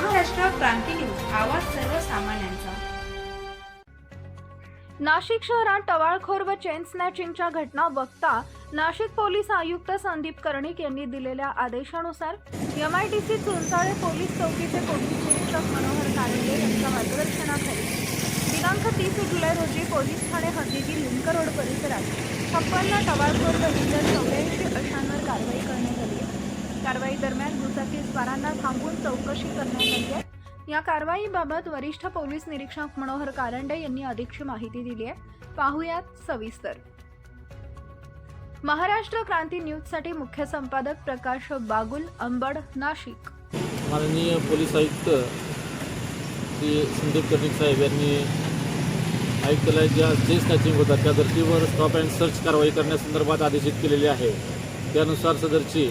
क्रांती news आवाज सर्वसामान्यांचा. नाशिक शहरात टवाळखोर व चेन स्नॅचिंगच्या घटना बघता नाशिक पोलीस आयुक्त संदीप कर्णिक यांनी दिलेल्या आदेशानुसार M I T C Chunchale police चौकीचे police निरीक्षक मनोहर कारंजे यांच्या मार्गदर्शनाखाली दिनांक तीस जुलै रोजी पोलीस ठाणे हद्दीतील लिंक रोड परिसरात छप्पन्न टवाळखोर व इतर चौऱ्याऐंशी अशांवर कारवाई कारवाई दरम्यान दुचाकी स्वारांना थांबून चौकशी करण्यात आली आहे. या कारवाईबाबत वरिष्ठ पोलीस निरीक्षक मनोहर कारंडे यांनी अधिकची माहिती दिली आहे. पाहुयात सविस्तर. महाराष्ट्र क्रांती न्यूजसाठी मुख्य संपादक प्रकाश बागुल अंबड नाशिक. माननीय पोलीस आयुक्त श्री संदीप कर्णिक साहेब यांनी आयुक्तालय ज्या जे स्नॅचिंग होतात त्या धर्तीवर स्टॉप अँड सर्च कारवाई करण्यासंदर्भात आदेशित केलेले आहे. त्यानुसार सदरची